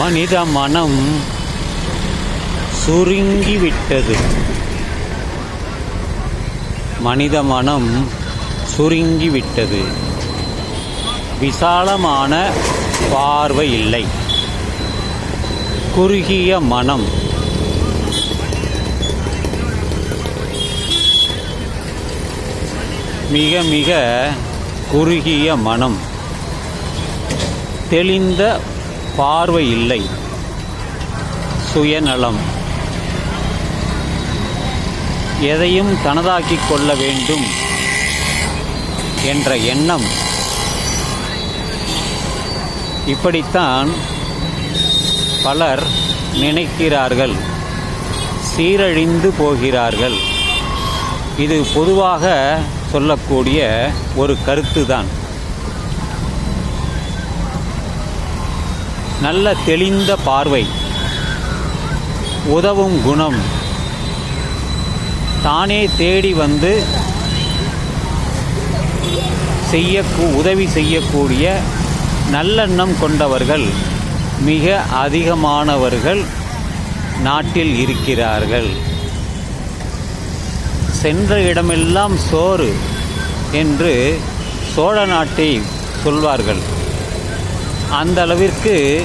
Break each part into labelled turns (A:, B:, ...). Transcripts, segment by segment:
A: மனித மனம் சுருங்கிவிட்டது. மனித மனம் சுருங்கிவிட்டது. விசாலமான பார்வை இல்லை. குறுகிய மனம். மிக மிக குறுகிய மனம். தெளிந்த பார்வை இல்லை சுயநலம். எதையும் தனதாக்கிக் கொள்ள வேண்டும் என்ற எண்ணம். இப்படித்தான் பலர் நினைக்கிறார்கள். சீரழிந்து போகிறார்கள். இது பொதுவாக சொல்லக்கூடிய ஒரு கருத்துதான். நல்ல தெளிந்த பார்வை. உதவும் குணம். தானே தேடி வந்து செய்ய உதவி செய்யக்கூடிய நல்லெண்ணம் கொண்டவர்கள் மிக அதிகமானவர்கள் நாட்டில் இருக்கிறார்கள். சென்ற இடமெல்லாம் சோறு என்று சோழ நாட்டை சொல்வார்கள். அந்த அளவிற்கு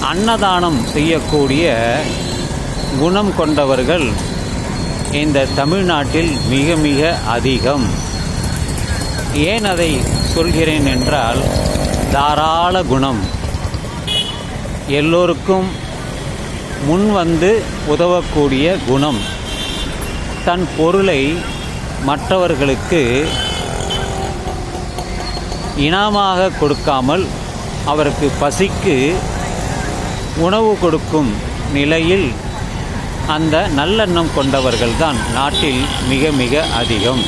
A: அன்னதானம் செய்யக்கூடிய குணம் கொண்டவர்கள் இந்த தமிழ்நாட்டில் மிக மிக அதிகம். ஏன் அதை சொல்கிறேன் என்றால் தாராள குணம். எல்லோருக்கும் முன் வந்து உதவக்கூடிய குணம். தன் பொருளை மற்றவர்களுக்கு இனமாக கொடுக்காமல் அவருக்கு பசிக்கு உணவு கொடுக்கும் நிலையில் அந்த நல்லெண்ணம் கொண்டவர்கள்தான் நாட்டில் மிக மிக அதிகம்.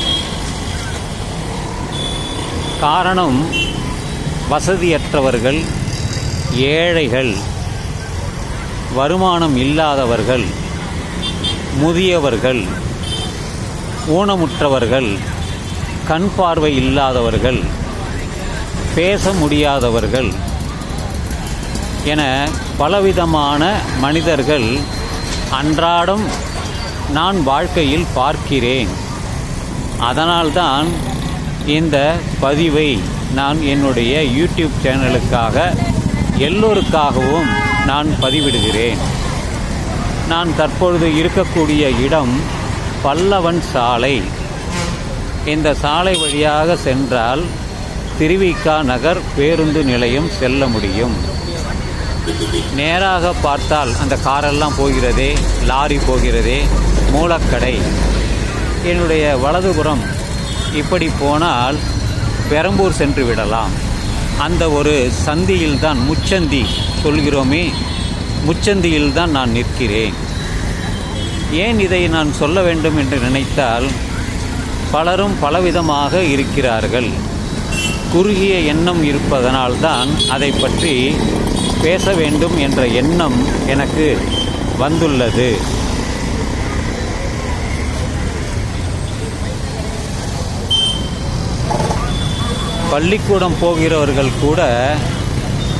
A: காரணம் வசதியற்றவர்கள் ஏழைகள் வருமானம் இல்லாதவர்கள் முதியவர்கள் ஊனமுற்றவர்கள் கண் பார்வை இல்லாதவர்கள் பேச முடியாதவர்கள் என பலவிதமான மனிதர்கள் அன்றாடம் நான் வாழ்க்கையில் பார்க்கிறேன். அதனால்தான் இந்த பதிவை நான் என்னுடைய யூடியூப் சேனலுக்காக எல்லோருக்காகவும் நான் பதிவிடுகிறேன். நான் தற்பொழுது இருக்கக்கூடிய இடம் பல்லவன் சாலை. இந்த சாலை வழியாக சென்றால் திருவிக்கா நகர் பேருந்து நிலையம் செல்ல முடியும். நேராக பார்த்தால் அந்த காரெல்லாம் போகிறதே லாரி போகிறதே மூலக்கடை. என்னுடைய வலதுபுறம் இப்படி போனால் பெரம்பூர் சென்று விடலாம். அந்த ஒரு சந்தியில்தான் முச்சந்தி சொல்கிறோமே முச்சந்தியில்தான் நான் நிற்கிறேன். ஏன் இதை நான் சொல்ல வேண்டும் என்று நினைத்தால் பலரும் பலவிதமாக இருக்கிறார்கள். குறுகிய எண்ணம் இருப்பதனால்தான் அதை பற்றி பேச வேண்டும் என்ற எண்ணம் எனக்கு வந்துள்ளது. பள்ளிக்கூடம் போகிறவர்கள் கூட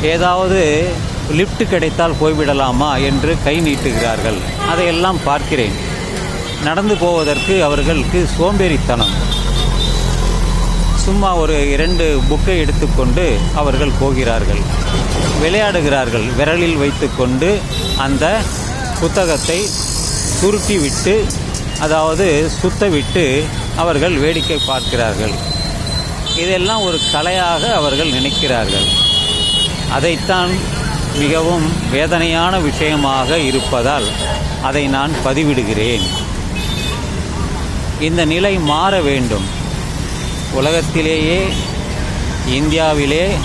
A: ஏதாவது லிஃப்ட் கிடைத்தால் போய்விடலாமா என்று கை நீட்டுகிறார்கள். அதையெல்லாம் பார்க்கிறேன். நடந்து போவதற்கு அவர்களுக்கு சோம்பேறித்தனம். சும்மா ஒரு இரண்டு புக்கை எடுத்துக்கொண்டு அவர்கள் போகிறார்கள். விளையாடுகிறார்கள். விரலில் வைத்துக்கொண்டு அந்த புத்தகத்தை சுருட்டி விட்டு அதாவது சுத்தவிட்டு அவர்கள் வேடிக்கை பார்க்கிறார்கள். இதெல்லாம் ஒரு கலையாக அவர்கள் நினைக்கிறார்கள். அதைத்தான் மிகவும் வேதனையான விஷயமாக இருப்பதால் அதை நான் பதிவிடுகிறேன். இந்த நிலை மாற வேண்டும். உலகத்திலேயே இந்தியாவிலே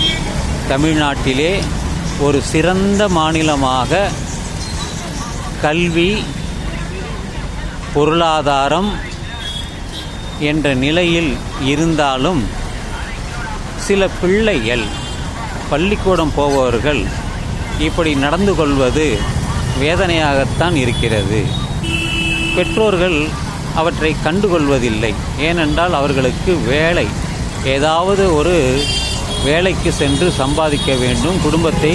A: தமிழ்நாட்டிலே ஒரு சிறந்த மாநிலமாக கல்வி பொருளாதாரம் என்ற நிலையில் இருந்தாலும் சில பிள்ளைகள் பள்ளிக்கூடம் போபவர்கள் இப்படி நடந்து கொள்வது வேதனையாகத்தான் இருக்கிறது. பெற்றோர்கள் அவற்றை கண்டுகொள்வதில்லை. ஏனென்றால் அவர்களுக்கு வேலை ஏதாவது ஒரு வேலைக்கு சென்று சம்பாதிக்க வேண்டும் குடும்பத்தை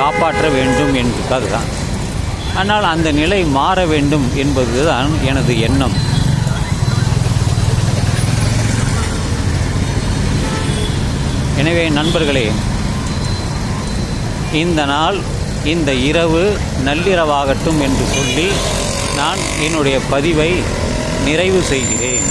A: காப்பாற்ற வேண்டும் என்பதுதான் ஆனால் அந்த நிலை மாற வேண்டும் என்பதுதான் எனது எண்ணம். எனவே நண்பர்களே இந்த நாள் இந்த இரவு நள்ளிரவாகட்டும் என்று சொல்லி நான் என்னுடைய பதிவை நிறைவு செய்கிறேன்.